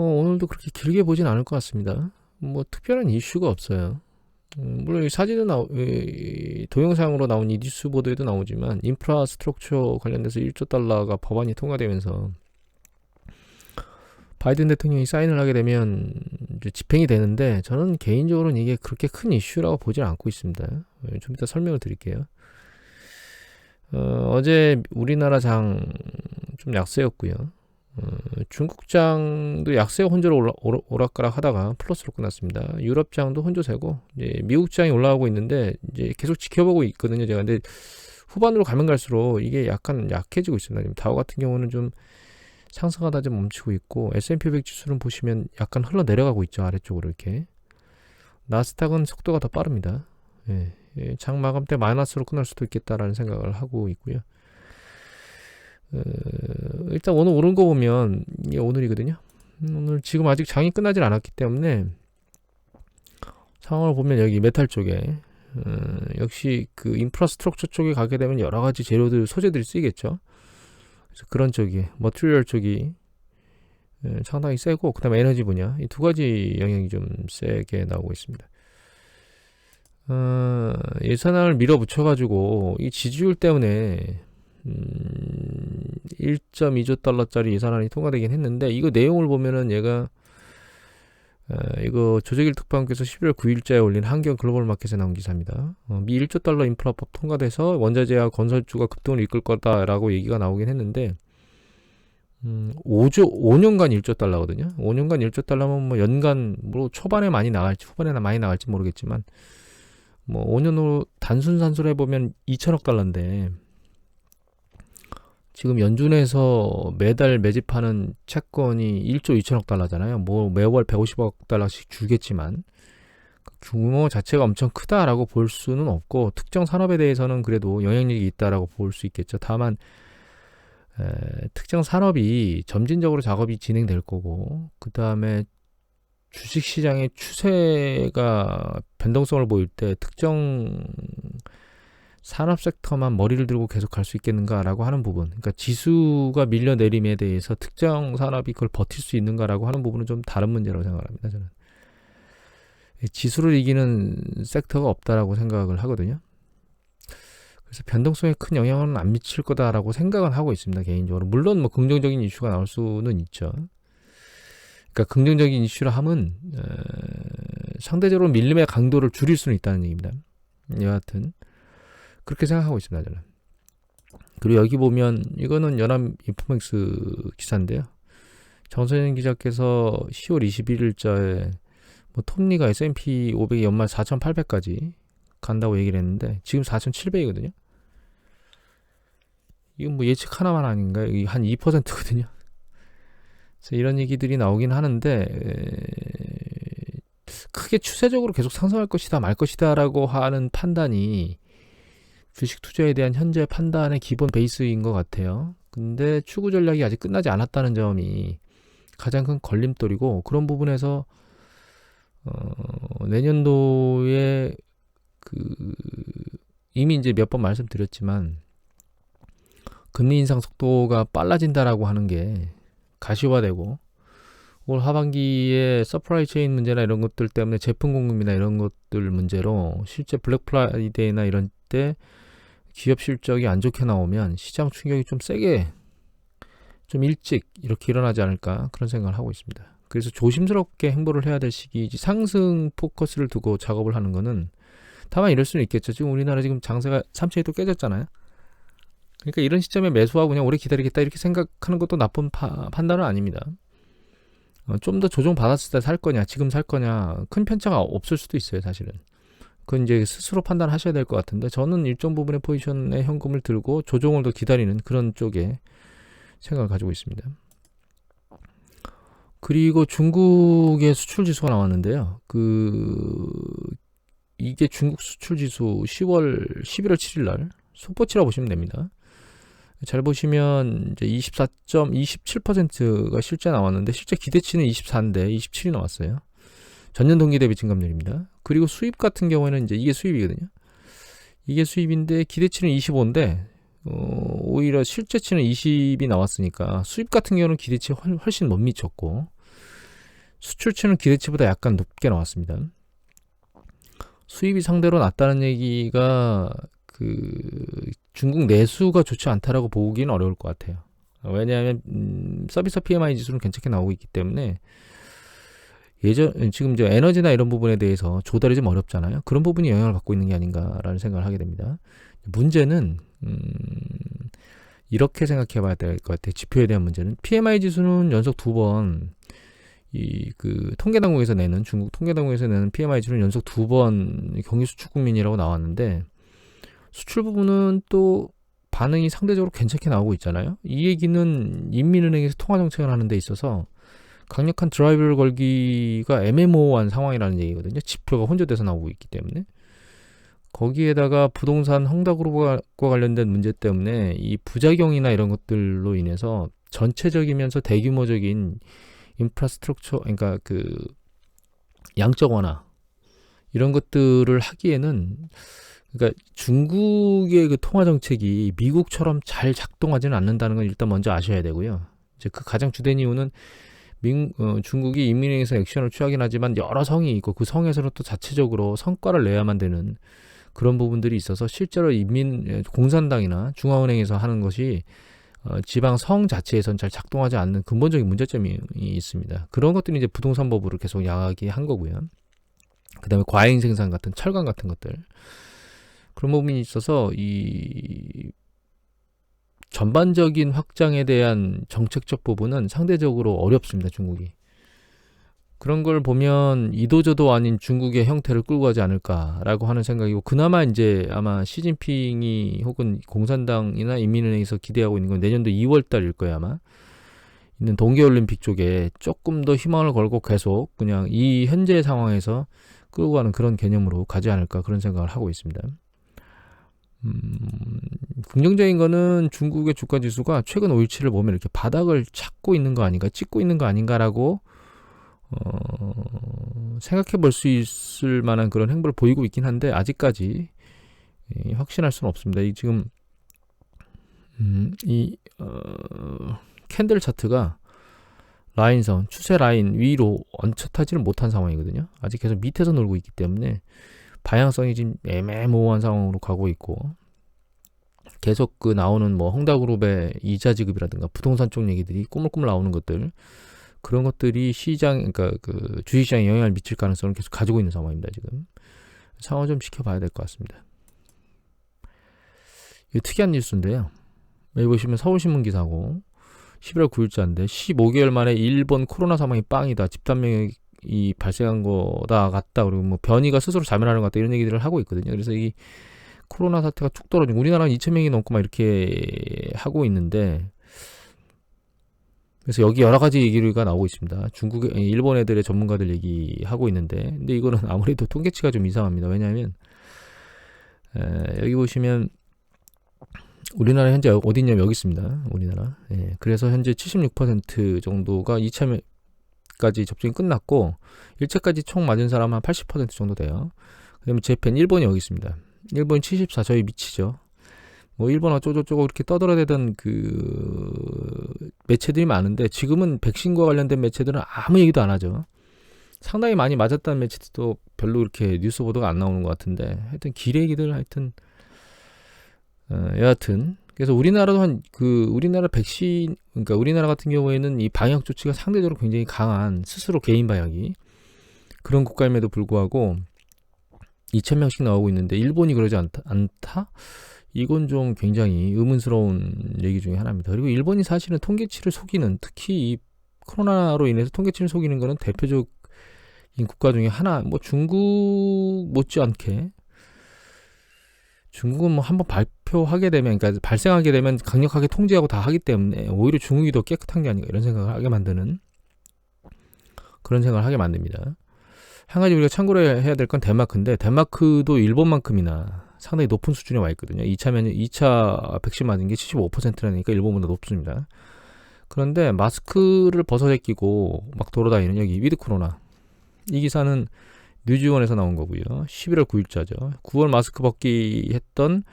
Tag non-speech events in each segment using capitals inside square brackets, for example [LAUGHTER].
어, 오늘도 그렇게 길게 보진 않을 것 같습니다. 뭐 특별한 이슈가 없어요. 음, 물론 이 사진은 나오, 이, 동영상으로 나온 이 뉴스 보도에도 나오지만 인프라 스트럭처 관련돼서 1조 달러가 법안이 통과되면서 바이든 대통령이 사인을 하게 되면 집행이 되는데 저는 개인적으로는 이게 그렇게 큰 이슈라고 보지 않고 있습니다. 예, 좀 이따 설명을 드릴게요. 어, 어제 우리나라 장 좀 약세였고요. 어, 중국장도 약세 혼조로 올라, 오락가락 하다가 플러스로 끝났습니다. 유럽장도 혼조세고 이제 미국장이 올라가고 있는데 이제 계속 지켜보고 있거든요. 제가 근데 후반으로 가면 갈수록 이게 약간 약해지고 있습니다. 다우 같은 경우는 좀 상승하다 좀 멈추고 있고 S&P 500 지수는 보시면 약간 흘러 내려가고 있죠 아래쪽으로 이렇게 나스닥은 속도가 더 빠릅니다. 예, 예, 장 마감 때 마이너스로 끝날 수도 있겠다라는 생각을 하고 있고요. 어, 일단 오늘 오른 거 보면 이게 오늘이거든요. 음, 오늘 지금 아직 장이 끝나질 않았기 때문에 상황을 보면 여기 메탈 쪽에 어, 역시 그 인프라스트럭처 쪽에 가게 되면 여러 가지 재료들 소재들이 쓰이겠죠. 그래서 그런 쪽이 머티리얼 쪽이 예, 상당히 세고 그다음에 에너지 분야 이 두 가지 영향이 좀 세게 나오고 있습니다. 어, 예산안을 밀어붙여 가지고 이 지지율 때문에 음, 1.2조 달러짜리 예산안이 통과되긴 했는데 이거 내용을 보면은 얘가 어, 이거 조재길 특파원께서 11월 9일자에 올린 한경 글로벌 마켓에 나온 기사입니다. 어, 미 1조 달러 인프라법 통과돼서 원자재와 건설주가 급등을 이끌 거다라고 얘기가 나오긴 했는데 음, 5조 5년간 1조 달러거든요. 5년간 1조 달러면 뭐 연간 뭐 초반에 많이 나갈지 후반에 많이 나갈지 모르겠지만 뭐 5년 후 단순 산수를 해보면 2천억 달러인데 지금 연준에서 매달 매집하는 채권이 1조 2천억 달러잖아요. 뭐 매월 150억 달러씩 주겠지만 규모 자체가 엄청 크다라고 볼 수는 없고 특정 산업에 대해서는 그래도 영향력이 있다라고 볼 수 있겠죠. 다만 에, 특정 산업이 점진적으로 작업이 진행될 거고 그 다음에 주식 시장의 추세가 변동성을 보일 때 특정 산업 섹터만 머리를 들고 계속 갈 수 있겠는가라고 하는 부분. 그러니까 지수가 밀려 내림에 대해서 특정 산업이 그걸 버틸 수 있는가라고 하는 부분은 좀 다른 문제라고 생각합니다. 저는 지수를 이기는 섹터가 없다라고 생각을 하거든요. 그래서 변동성에 큰 영향은 안 미칠 거다라고 생각은 하고 있습니다. 개인적으로 물론 뭐 긍정적인 이슈가 나올 수는 있죠. 그러니까 긍정적인 이슈를 하면 에, 상대적으로 밀림의 강도를 줄일 수는 있다는 얘기입니다. 여하튼 그렇게 생각하고 있습니다. 저는. 그리고 여기 보면 이거는 연합 인포맥스 기사인데요. 정선영 기자께서 10월 21일자에 뭐 톱니가 S&P 500이 연말 4,800까지 간다고 얘기를 했는데 지금 4,700이거든요. 이건 뭐 예측 하나만 아닌가요? 한 2%거든요. 그래서 이런 얘기들이 나오긴 하는데 크게 추세적으로 계속 상승할 것이다 말 것이다라고 하는 판단이 주식 투자에 대한 현재 판단의 기본 베이스인 것 같아요. 근데 추구 전략이 아직 끝나지 않았다는 점이 가장 큰 걸림돌이고 그런 부분에서 어, 내년도에 그 이미 이제 몇 번 말씀드렸지만 금리 인상 속도가 빨라진다라고 하는 게 가시화되고 올 하반기에 서프라이 체인 문제나 이런 것들 때문에 제품 공급이나 이런 것들 문제로 실제 블랙 프라이데이나 이런 때 기업 실적이 안 좋게 나오면 시장 충격이 좀 세게 좀 일찍 이렇게 일어나지 않을까 그런 생각을 하고 있습니다. 그래서 조심스럽게 행보를 해야 될 시기이지 상승 포커스를 두고 작업을 하는 거는 다만 이럴 수는 있겠죠. 지금 우리나라 지금 장세가 3차에 또 깨졌잖아요. 그러니까 이런 시점에 매수하고 그냥 오래 기다리겠다 이렇게 생각하는 것도 나쁜 파, 판단은 아닙니다. 어, 좀더 조정 받았을 때 살 거냐, 지금 살 거냐 큰 편차가 없을 수도 있어요, 사실은. 그건 이제 스스로 판단하셔야 될 것 같은데 저는 일정 부분의 포지션에 현금을 들고 조정을 더 기다리는 그런 쪽에 생각을 가지고 있습니다. 그리고 중국의 수출 지수가 나왔는데요. 그 이게 중국 수출 지수 10월 11월 7일 날 속보치라 보시면 됩니다. 잘 보시면 이제 24.27%가 실제 나왔는데 실제 기대치는 24인데 27이 나왔어요. 전년 동기 대비 증감률입니다. 그리고 수입 같은 경우에는 이제 이게 수입이거든요. 이게 수입인데 기대치는 25인데 어, 오히려 실제치는 20이 나왔으니까 수입 같은 경우는 기대치 훨씬 못 미쳤고 수출치는 기대치보다 약간 높게 나왔습니다. 수입이 상대로 낮다는 얘기가 그 중국 내수가 좋지 않다라고 보기는 어려울 것 같아요. 왜냐하면 음, 서비스 PMI 지수는 괜찮게 나오고 있기 때문에 예전 지금 저 에너지나 이런 부분에 대해서 조달이 좀 어렵잖아요. 그런 부분이 영향을 받고 있는 게 아닌가라는 생각을 하게 됩니다. 문제는 음, 이렇게 생각해 봐야 될 것 같아요. 지표에 대한 문제는 PMI 지수는 연속 두 번 이 그 통계당국에서 내는 중국 통계당국에서 내는 PMI 지수는 연속 두 번 경기 수출 국민이라고 나왔는데 수출 부분은 또 반응이 상대적으로 괜찮게 나오고 있잖아요. 이 얘기는 인민은행에서 통화 정책을 하는 데 있어서 강력한 드라이브를 걸기가 애매모호한 상황이라는 얘기거든요. 지표가 혼조돼서 나오고 있기 때문에. 거기에다가 부동산 헝다그룹과 관련된 문제 때문에 이 부작용이나 이런 것들로 인해서 전체적이면서 대규모적인 인프라스트럭처 그러니까 그 양적 완화 이런 것들을 하기에는 그러니까 중국의 그 통화 정책이 미국처럼 잘 작동하지는 않는다는 건 일단 먼저 아셔야 되고요. 이제 그 가장 주된 이유는 민, 어, 중국이 인민행에서 액션을 취하긴 하지만 여러 성이 있고 그 성에서는 또 자체적으로 성과를 내야만 되는 그런 부분들이 있어서 실제로 인민 공산당이나 중앙은행에서 하는 것이 어, 지방 성 자체에선 잘 작동하지 않는 근본적인 문제점이 있습니다. 그런 것들이 이제 부동산 법으로 계속 야기한 거고요. 그다음에 과잉 생산 같은 철강 같은 것들 그런 부분이 있어서 이 전반적인 확장에 대한 정책적 부분은 상대적으로 어렵습니다. 중국이. 그런 걸 보면 이도저도 아닌 중국의 형태를 끌고 가지 않을까라고 하는 생각이고 그나마 이제 아마 시진핑이 혹은 공산당이나 인민은행에서 기대하고 있는 건 내년도 2월 달일 거야 아마 있는 동계올림픽 쪽에 조금 더 희망을 걸고 계속 그냥 이 현재 상황에서 끌고 가는 그런 개념으로 가지 않을까 그런 생각을 하고 있습니다. 음, 긍정적인 거는 중국의 주가 지수가 최근 5일치를 보면 이렇게 바닥을 찾고 있는 거 아닌가, 찍고 있는 거 아닌가라고 어, 생각해 볼 수 있을 만한 그런 행보를 보이고 있긴 한데 아직까지 예, 확신할 수는 없습니다. 이 지금 음, 이 어, 캔들 차트가 라인선 추세 라인 위로 얹혀타지를 못한 상황이거든요. 아직 계속 밑에서 놀고 있기 때문에 방향성이 지금 애매모호한 상황으로 가고 있고 계속 그 나오는 뭐 헝다그룹의 이자 지급이라든가 부동산 쪽 얘기들이 꾸물꾸물 나오는 것들 그런 것들이 시장 그러니까 그 주식시장에 영향을 미칠 가능성을 계속 가지고 있는 상황입니다 지금 상황 좀 지켜봐야 될 것 같습니다. 이 특이한 뉴스인데요. 여기 보시면 서울신문 기사고 11월 9일자인데 15개월 만에 일본 코로나 사망이 빵이다. 집단 면역 이 발생한 거다 같다. 그리고 뭐 변이가 스스로 자멸하는 것 같다. 이런 얘기들을 하고 있거든요. 그래서 이 코로나 사태가 툭 떨어지고 우리나라는 2,000명이 넘고 막 이렇게 하고 있는데 그래서 여기 여러 가지 얘기가 나오고 있습니다. 중국, 일본 애들의 전문가들 얘기하고 있는데, 근데 이거는 [LAUGHS] 아무래도 통계치가 좀 이상합니다. 왜냐하면 에, 여기 보시면 우리나라 현재 어디냐면 여기 있습니다. 우리나라. 예, 그래서 현재 76% 정도가 2차 까지 접종이 끝났고 1차까지 총 맞은 사람 한 80% 정도 돼요. 그다음에 재팬 일본이 여기 있습니다. 일본 74 저희 미치죠. 뭐 일본 어쩌고저쩌고 이렇게 떠들어대던 그 매체들이 많은데 지금은 백신과 관련된 매체들은 아무 얘기도 안 하죠. 상당히 많이 맞았다는 매체도 별로 이렇게 뉴스 보도가 안 나오는 것 같은데 하여튼 기레기들 하여튼 어, 여하튼 그래서 우리나라도 한 그 우리나라 백신 그러니까 우리나라 같은 경우에는 이 방역 조치가 상대적으로 굉장히 강한 스스로 개인 방역이 그런 국가임에도 불구하고 2천 명씩 나오고 있는데 일본이 그러지 않다, 않다? 이건 좀 굉장히 의문스러운 얘기 중에 하나입니다. 그리고 일본이 사실은 통계치를 속이는 특히 이 코로나로 인해서 통계치를 속이는 거는 대표적인 국가 중에 하나 뭐 중국 못지않게 중국은 뭐 한번 발표하게 되면 그러니까 발생하게 되면 강력하게 통제하고 다 하기 때문에 오히려 중국이 더 깨끗한 게 아닌가 이런 생각을 하게 만드는 그런 생각을 하게 만듭니다. 한 가지 우리가 참고로 해야 될 건 덴마크인데 덴마크도 일본만큼이나 상당히 높은 수준에 와 있거든요. 2차 면 2차 백신 맞은 게 75%라니까 일본보다 높습니다. 그런데 마스크를 벗어 제끼고 막 돌아다니는 여기 위드 코로나 이 기사는 뉴지원에서 나온 거고요. 11월 9일자죠. 9월 마스크 벗기 했던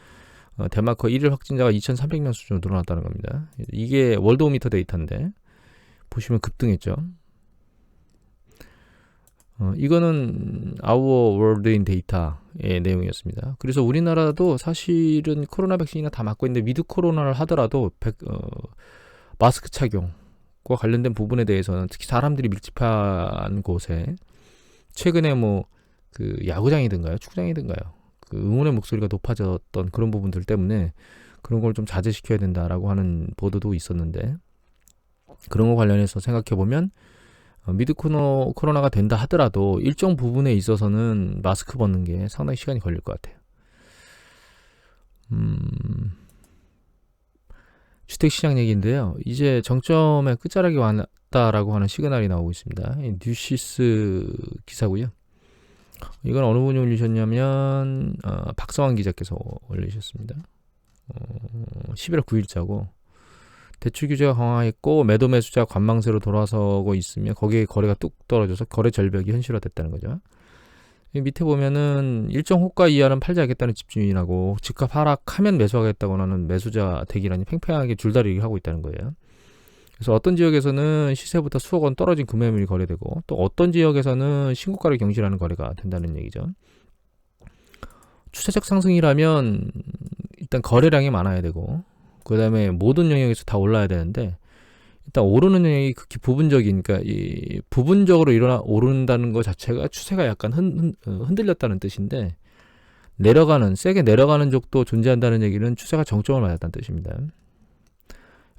어, 덴마크 1일 확진자가 2,300명 수준으로 늘어났다는 겁니다. 이게 월드오미터 데이터인데 보시면 급등했죠. 어, 이거는 World in Data의 내용이었습니다. 그래서 우리나라도 사실은 코로나 백신이나 다 맞고 있는데 위드 코로나를 하더라도 백, 어, 마스크 착용과 관련된 부분에 대해서는 특히 사람들이 밀집한 곳에 최근에 뭐 그 야구장이든가요, 축구장이든가요, 그 응원의 목소리가 높아졌던 그런 부분들 때문에 그런 걸 좀 자제시켜야 된다라고 하는 보도도 있었는데 그런 거 관련해서 생각해 보면 어, 미드 코너, 코로나가 된다 하더라도 일정 부분에 있어서는 마스크 벗는 게 상당히 시간이 걸릴 것 같아요. 음, 주택시장 얘기인데요. 이제 정점의 끝자락이 왔다라고 하는 시그널이 나오고 있습니다. 뉴시스 기사고요. 이건 어느 분이 올리셨냐면 어, 박성환 기자께서 올리셨습니다. 어, 11월 9일자고 대출 규제가 강화했고 매도 매수자 관망세로 돌아서고 있으며 거기에 거래가 뚝 떨어져서 거래 절벽이 현실화됐다는 거죠. 밑에 보면은 일정 호가 이하는 팔지 않겠다는 집주인하고 집값 하락하면 매수하겠다고 하는 매수자 대기란이 팽팽하게 줄다리기 하고 있다는 거예요. 그래서 어떤 지역에서는 시세보다 수억 원 떨어진 금매물이 거래되고 또 어떤 지역에서는 신고가를 경신하는 거래가 된다는 얘기죠. 추세적 상승이라면 일단 거래량이 많아야 되고 그 다음에 모든 영역에서 다 올라야 되는데 일단 오르는 영역이 극히 부분적인 그러니까 이 부분적으로 일어나 오른다는 것 자체가 추세가 약간 흔, 흔, 어, 흔들렸다는 뜻인데 내려가는 세게 내려가는 쪽도 존재한다는 얘기는 추세가 정점을 맞았다는 뜻입니다.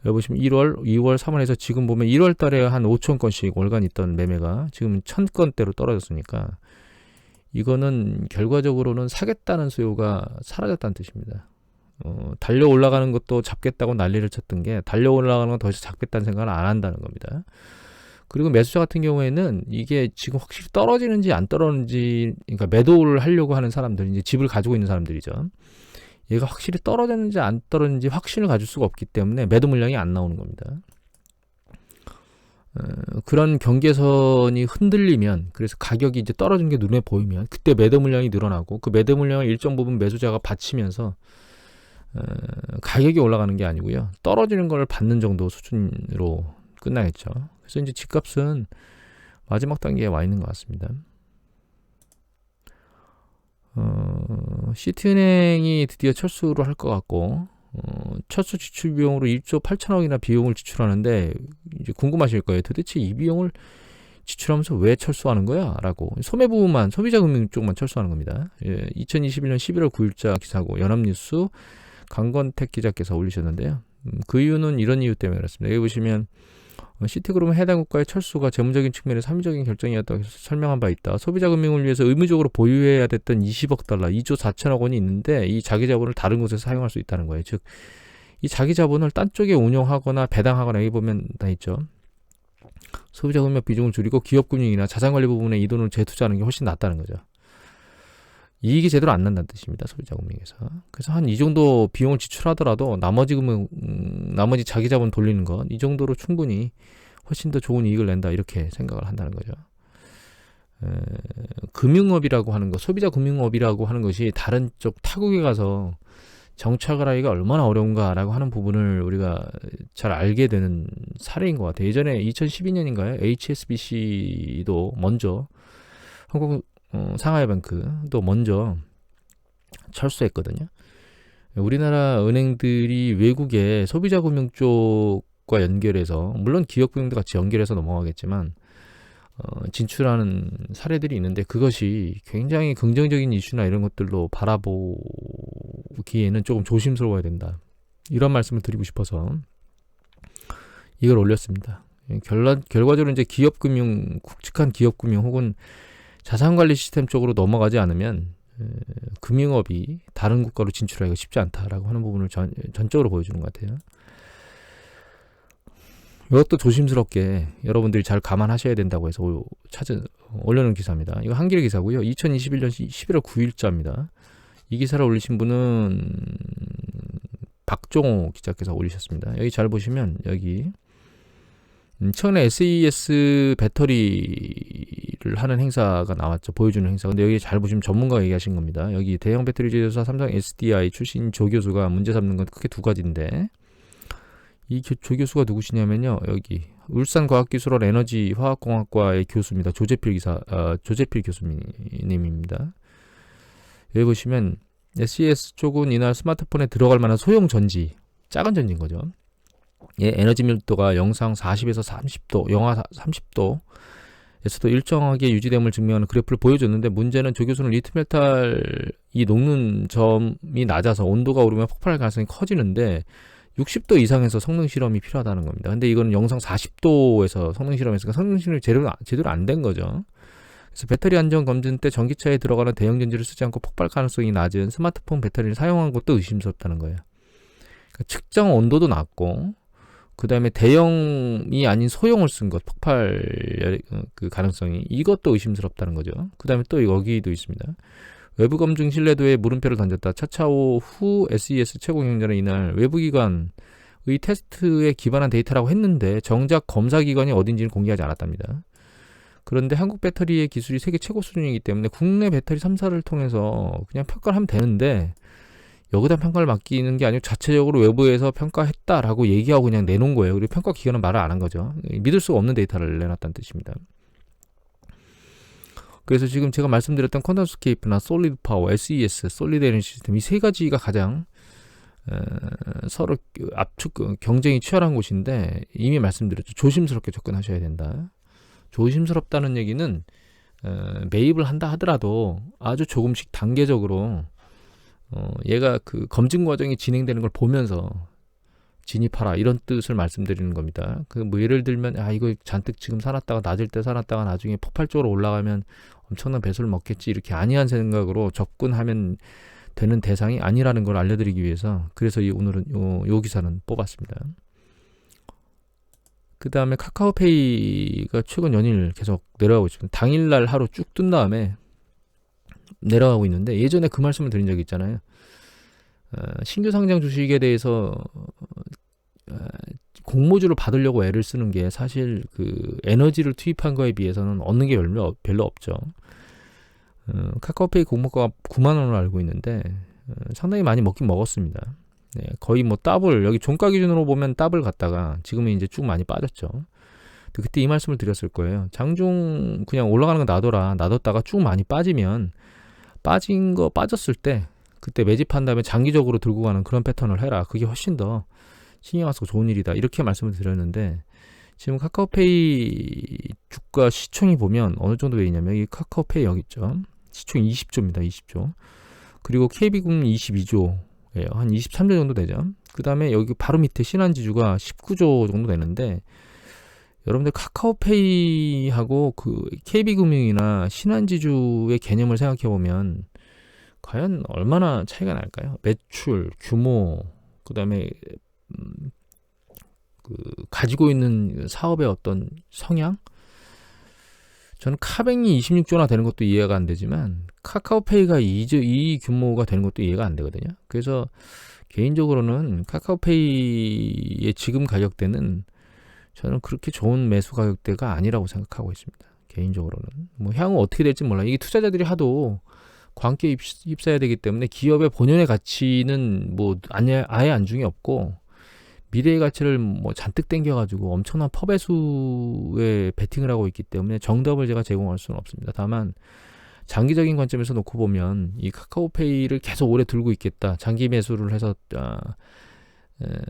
여기 보시면 1월, 2월, 3월에서 지금 보면 1월 달에 한 5천 건씩 월간 있던 매매가 지금 1000건대로 떨어졌으니까 이거는 결과적으로는 사겠다는 수요가 사라졌다는 뜻입니다. 어, 달려 올라가는 것도 잡겠다고 난리를 쳤던 게 달려 올라가는 건 더 이상 잡겠다는 생각을 안 한다는 겁니다. 그리고 매수자 같은 경우에는 이게 지금 확실히 떨어지는지 안 떨어지는지 그러니까 매도를 하려고 하는 사람들 이제 집을 가지고 있는 사람들이죠. 얘가 확실히 떨어졌는지 안 떨어졌는지 확신을 가질 수가 없기 때문에 매도 물량이 안 나오는 겁니다. 어, 그런 경계선이 흔들리면 그래서 가격이 이제 떨어진 게 눈에 보이면 그때 매도 물량이 늘어나고 그 매도 물량을 일정 부분 매수자가 받치면서 어, 가격이 올라가는 게 아니고요 떨어지는 걸 받는 정도 수준으로 끝나겠죠. 그래서 이제 집값은 마지막 단계에 와 있는 것 같습니다. 어, 시티은행이 드디어 철수를 할 것 같고 어, 철수 지출 비용으로 1조 8천억이나 비용을 지출하는데 이제 궁금하실 거예요. 도대체 이 비용을 지출하면서 왜 철수하는 거야? 라고 소매 부분만 소비자 금융 쪽만 철수하는 겁니다. 예, 2021년 11월 9일자 기사고 연합뉴스 강건택 기자께서 올리셨는데요. 음, 그 이유는 이런 이유 때문에 그렇습니다. 여기 보시면 어, 시티그룹은 해당 국가의 철수가 재무적인 측면에서 합리적인 결정이었다고 설명한 바 있다. 소비자 금융을 위해서 의무적으로 보유해야 됐던 20억 달러, 2조 4천억 원이 있는데 이 자기 자본을 다른 곳에서 사용할 수 있다는 거예요. 즉, 이 자기 자본을 딴 쪽에 운용하거나 배당하거나 여기 보면 다 있죠. 소비자 금융 비중을 줄이고 기업 금융이나 자산 관리 부분에 이 돈을 재투자하는 게 훨씬 낫다는 거죠. 이익이 제대로 안 난다는 뜻입니다. 소비자 금융에서. 그래서 한 이 정도 비용을 지출하더라도 나머지 금융, 음, 나머지 자기 자본 돌리는 것, 이 정도로 충분히 훨씬 더 좋은 이익을 낸다. 이렇게 생각을 한다는 거죠. 에, 금융업이라고 하는 것, 소비자 금융업이라고 하는 것이 다른 쪽 타국에 가서 정착을 하기가 얼마나 어려운가라고 하는 부분을 우리가 잘 알게 되는 사례인 것 같아요. 예전에 2012년인가요? HSBC도 먼저 한국 어, 상하이뱅크도 먼저 철수했거든요. 우리나라 은행들이 외국의 소비자 금융 쪽과 연결해서 물론 기업 금융도 같이 연결해서 넘어가겠지만 어, 진출하는 사례들이 있는데 그것이 굉장히 긍정적인 이슈나 이런 것들로 바라보기에는 조금 조심스러워야 된다. 이런 말씀을 드리고 싶어서 이걸 올렸습니다. 결과, 결과적으로 이제 기업금융, 굵직한 기업금융 혹은 자산관리 시스템 쪽으로 넘어가지 않으면 금융업이 다른 국가로 진출하기가 쉽지 않다라고 하는 부분을 전, 전적으로 보여주는 것 같아요. 이것도 조심스럽게 여러분들이 잘 감안하셔야 된다고 해서 찾은 올려놓은 기사입니다. 이거 한길 기사고요. 2021년 11월 9일자입니다. 이 기사를 올리신 분은 박종호 기자께서 올리셨습니다. 여기 잘 보시면 여기 음, 최근에 SES 배터리를 하는 행사가 나왔죠. 보여주는 행사. 근데 여기 잘 보시면 전문가가 얘기하신 겁니다. 여기 대형 배터리 제조사 삼성 SDI 출신 조 교수가 문제 삼는 건 크게 두 가지인데 이 교- 조교수가 누구시냐면요. 여기 울산과학기술원 에너지화학공학과의 교수입니다. 조재필 기사, 어, 조재필 교수님입니다. 여기 보시면 SES 쪽은 이날 스마트폰에 들어갈 만한 소형 전지, 작은 전지인 거죠. 예, 에너지 밀도가 영상 40에서 30도, 영하 30도, 에서도 일정하게 유지됨을 증명하는 그래프를 보여줬는데 문제는 조 교수는 리튬메탈이 녹는 점이 낮아서 온도가 오르면 폭발할 가능성이 커지는데 60도 이상에서 성능 실험이 필요하다는 겁니다. 근데 이거는 영상 40도에서 성능 실험했으니까 성능 실험이 제대로, 제대로 안 된 거죠. 그래서 배터리 안전 검진 때 전기차에 들어가는 대형 전지를 쓰지 않고 폭발 가능성이 낮은 스마트폰 배터리를 사용한 것도 의심스럽다는 거예요. 그러니까 측정 온도도 낮고 그 다음에 대형이 아닌 소형을 쓴 것, 폭발 어, 그 가능성이 이것도 의심스럽다는 거죠. 그 다음에 또 여기도 있습니다. 외부 검증 신뢰도에 물음표를 던졌다. 차차오 후 SES 최고 경영자는 이날 외부 기관의 테스트에 기반한 데이터라고 했는데 정작 검사 기관이 어딘지는 공개하지 않았답니다. 그런데 한국 배터리의 기술이 세계 최고 수준이기 때문에 국내 배터리 3사를 통해서 그냥 평가를 하면 되는데 여기다 평가를 맡기는 게 아니고 자체적으로 외부에서 평가했다라고 얘기하고 그냥 내놓은 거예요. 그리고 평가 기관은 말을 안 한 거죠. 믿을 수가 없는 데이터를 내놨다는 뜻입니다. 그래서 지금 제가 말씀드렸던 컨던스케이프나 솔리드 파워, SES, 솔리드 에너지 시스템 이 세 가지가 가장 어, 서로 그 압축 그 경쟁이 치열한 곳인데 이미 말씀드렸죠. 조심스럽게 접근하셔야 된다. 조심스럽다는 얘기는 어, 매입을 한다 하더라도 아주 조금씩 단계적으로 어, 얘가 그 검증 과정이 진행되는 걸 보면서 진입하라 이런 뜻을 말씀드리는 겁니다. 그 뭐 예를 들면 아 이거 잔뜩 지금 사놨다가 낮을 때 사놨다가 나중에 폭발적으로 올라가면 엄청난 배수를 먹겠지 이렇게 아니한 생각으로 접근하면 되는 대상이 아니라는 걸 알려드리기 위해서 그래서 이 오늘은 요, 요 기사는 뽑았습니다. 그 다음에 카카오페이가 최근 연일 계속 내려가고 있습니다. 당일날 하루 쭉 뜬 다음에 내려가고 있는데 예전에 그 말씀을 드린 적이 있잖아요. 어, 신규 상장 주식에 대해서 어, 공모주를 받으려고 애를 쓰는 게 사실 그 에너지를 투입한 거에 비해서는 얻는 게 별로, 별로 없죠. 어, 카카오페이 공모가가 9만 원을 알고 있는데 어, 상당히 많이 먹긴 먹었습니다. 네, 거의 뭐 더블 여기 종가 기준으로 보면 더블 갔다가 지금은 이제 쭉 많이 빠졌죠. 그때 이 말씀을 드렸을 거예요. 장중 그냥 올라가는 거 놔둬라. 놔뒀다가 쭉 많이 빠지면 빠진 거 빠졌을 때 그때 매집한 다음에 장기적으로 들고 가는 그런 패턴을 해라. 그게 훨씬 더 신경 쓰고 좋은 일이다. 이렇게 말씀을 드렸는데 지금 카카오페이 주가 시총이 보면 어느 정도 돼 있냐면 이 카카오페이 여기 있죠. 시총 20조입니다. 20조. 그리고 KB금 22조예요. 한 23조 정도 되죠. 그 다음에 여기 바로 밑에 신한지주가 19조 정도 되는데 여러분들 카카오페이하고 그 KB금융이나 신한지주의 개념을 생각해 보면 과연 얼마나 차이가 날까요? 매출, 규모, 그다음에 음, 그 가지고 있는 사업의 어떤 성향? 저는 카뱅이 26조나 되는 것도 이해가 안 되지만 카카오페이가 이, 이 규모가 되는 것도 이해가 안 되거든요. 그래서 개인적으로는 카카오페이의 지금 가격대는 저는 그렇게 좋은 매수 가격대가 아니라고 생각하고 있습니다. 개인적으로는 뭐 향후 어떻게 될지 몰라. 이게 투자자들이 하도 광기에 입사해야 되기 때문에 기업의 본연의 가치는 뭐 아예 아예 안중에 없고 미래의 가치를 뭐 잔뜩 땡겨가지고 엄청난 퍼배수에 베팅을 하고 있기 때문에 정답을 제가 제공할 수는 없습니다. 다만 장기적인 관점에서 놓고 보면 이 카카오페이를 계속 오래 들고 있겠다. 장기 매수를 해서 아, 에,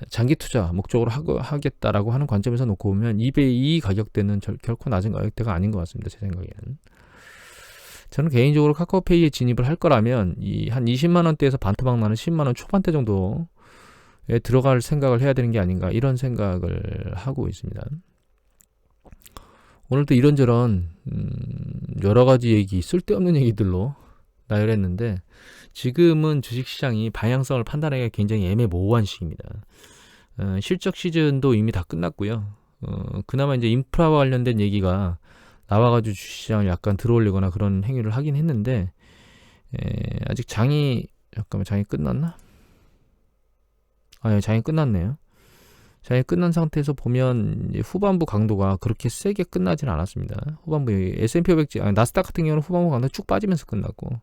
장기 투자 목적으로 하고, 하겠다라고 하는 관점에서 놓고 보면 이배 이 가격대는 절, 결코 낮은 가격대가 아닌 것 같습니다. 제 생각에는. 저는 개인적으로 카카오페이에 진입을 할 거라면 이 한 20만 원대에서 반토막 나는 10만 원 초반대 정도에 들어갈 생각을 해야 되는 게 아닌가 이런 생각을 하고 있습니다. 오늘도 이런저런 음, 여러 가지 얘기 쓸데없는 얘기들로 나열했는데 지금은 주식시장이 방향성을 판단하기가 굉장히 애매모호한 시기입니다. 어, 실적 시즌도 이미 다 끝났고요. 어, 그나마 이제 인프라와 관련된 얘기가 나와가지고 주시장을 약간 들어올리거나 그런 행위를 하긴 했는데 에, 아직 장이 잠깐만 장이 끝났나? 아, 예, 장이 끝났네요. 장이 끝난 상태에서 보면 후반부 강도가 그렇게 세게 끝나지는 않았습니다. 후반부 S&P 500 지, 아 나스닥 같은 경우는 후반부 강도 쭉 빠지면서 끝났고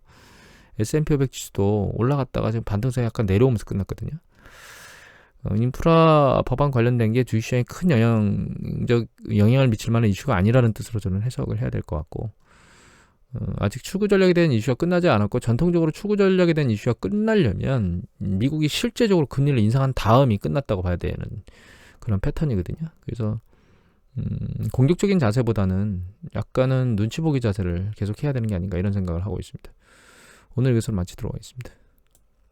S&P 500 지수도 올라갔다가 지금 반등세 약간 내려오면서 끝났거든요. 어, 인프라 법안 관련된 게 주식시장에 큰 영향적 영향을 미칠 만한 이슈가 아니라는 뜻으로 저는 해석을 해야 될 것 같고 어, 아직 추구 전략에 대한 이슈가 끝나지 않았고 전통적으로 추구 전략에 대한 이슈가 끝나려면 미국이 실제적으로 금리를 인상한 다음이 끝났다고 봐야 되는 그런 패턴이거든요. 그래서 음, 공격적인 자세보다는 약간은 눈치 보기 자세를 계속 해야 되는 게 아닌가 이런 생각을 하고 있습니다. 오늘 이것을 마치도록 하겠습니다.